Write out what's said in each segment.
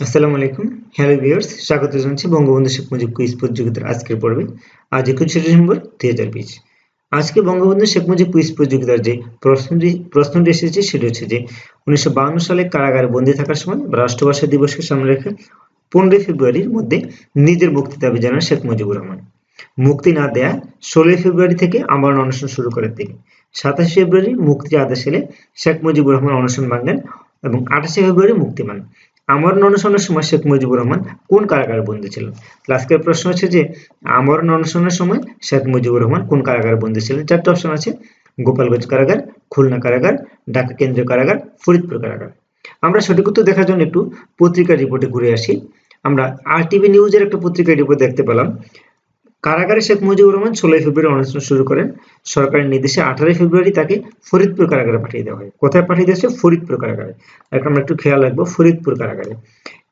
আসসালামু আলাইকুম, hello viewers, স্বাগত জানাচ্ছি বঙ্গবন্ধু শেখ মুজিব কুইজ প্রতিযোগিতার আজকের পর্বে, আজ একুশে ডিসেম্বর দুই হাজার বিশ। আজকে বঙ্গবন্ধু শেখ মুজিব কুইজ প্রতিযোগিতার যে প্রশ্নটি প্রশ্নটি এসেছে সেটি হচ্ছে যে, উনিশশো সালে কারাগারে বন্দী থাকার সময় রাষ্ট্রভাষা দিবসকে সামনে রেখে পনেরোই ফেব্রুয়ারির মধ্যে নিজের মুক্তি দাবি জানান শেখ মুজিবুর রহমান। মুক্তি না দেয়া ষোলোই ফেব্রুয়ারি থেকে আমরণ অনশন শুরু করেন তিনি। সাতাশে ফেব্রুয়ারি মুক্তির আদেশ এলে শেখ মুজিবুর রহমান অনশন ভাঙেন এবং আঠাশে ফেব্রুয়ারি মুক্তি পান। আমরণ অনশনের সময় শেখ মুজিবুর রহমান কোন কারাগারে বন্দী ছিলেন? আজকের প্রশ্ন হচ্ছে যে আমরণ অনশনের সময় শেখ মুজিবুর রহমান কোন কারাগারে বন্দী ছিলেন? চারটি অপশন আছে, গোপালগঞ্জ কারাগার, খুলনা কারাগার, ঢাকা কেন্দ্রীয় কারাগার, ফরিদপুর কারাগার। আমরা সঠিক উত্তর দেখার জন্য একটু পত্রিকার রিপোর্টে ঘুরে আসি। আমরা আর টিভি নিউজের একটা পত্রিকার রিপোর্ট দেখতে পেলাম। কারাগারে শেখ মুজিবুর রহমান ষোলোই ফেব্রুয়ারি অনশন শুরু করেন। সরকারের নির্দেশে আঠারোই ফেব্রুয়ারি তাকে ফরিদপুর কারাগারে পাঠিয়ে দেওয়া হয়। কোথায় পাঠিয়ে দিয়েছে ফরিদপুর কারাগারে। এখন আমরা একটু খেয়াল রাখব ফরিদপুর কারাগারে।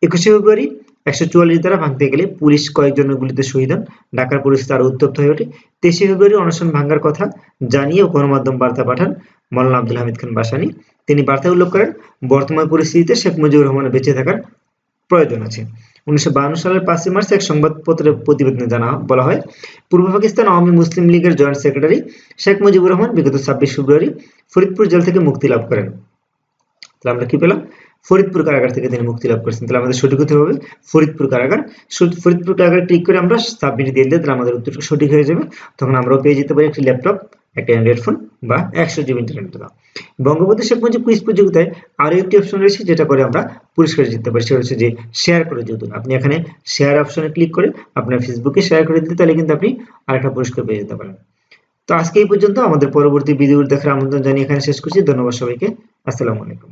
একুশে ফেব্রুয়ারি একশো চুয়াল্লিশ দ্বারা ভাঙতে গেলে পুলিশ কয়েকজনের গুলিতে শহীদ হন। ঢাকার পরিস্থিতি আরও উত্তপ্ত হয়ে ওঠে। তেইশে ফেব্রুয়ারি অনশন ভাঙ্গার কথা জানিয়ে গণমাধ্যম বার্তা পাঠান মৌলানা আব্দুল হামিদ খান বাসানি। তিনি বার্তায় উল্লেখ করেন, বর্তমান পরিস্থিতিতে শেখ মুজিবুর রহমানের বেঁচে থাকার প্রয়োজন আছে। উনিশশো সালের পাঁচই মার্চ এক সংবাদপত্রের প্রতিবেদনে জানা বলা হয়, পূর্ব পাকিস্তান আওয়ামী মুসলিম লীগের জয়েন্ট সেক্রেটারি শেখ মুজিবুর রহমান বিগত ছাব্বিশ ফেব্রুয়ারি ফরিদপুর জেল থেকে মুক্তি লাভ করেন। তাহলে আমরা কি পেলাম? ফরিদপুর কারাগার থেকে তিনি মুক্তি লাভ করেছেন। তাহলে আমাদের সঠিক হতে হবে ফরিদপুর কারাগার। ফরিদপুর কারাগার ক্লিক করে আমরা সাবমিট দিয়ে দিলে তাহলে আমাদের উত্তরটা সঠিক হয়ে যাবে। তখন আমরাও পেয়ে যেতে পারি একটি ল্যাপটপ। একটা অ্যান্ড্রয়েড ফোন বা একশো জিবি ইন্টারনেট দাও বঙ্গবন্ধু শেখ মুজিব কুইজ প্রতিযোগিতায় আরও একটি অপশন রয়েছে, যেটা করে আমরা পুরস্কার জিততে পারি। সেটা হচ্ছে যে শেয়ার করে দিতে আপনি এখানে শেয়ার অপশনে ক্লিক করে আপনার ফেসবুকে শেয়ার করে দিতে তাহলে কিন্তু আপনি আরেকটা পুরস্কার পেয়ে যেতে পারেন। তো আজকে এই পর্যন্ত, আমাদের পরবর্তী ভিডিও দেখার আমন্ত্রণ জানিয়ে এখানে শেষ করছি। ধন্যবাদ সবাইকে। আসসালামু আলাইকুম।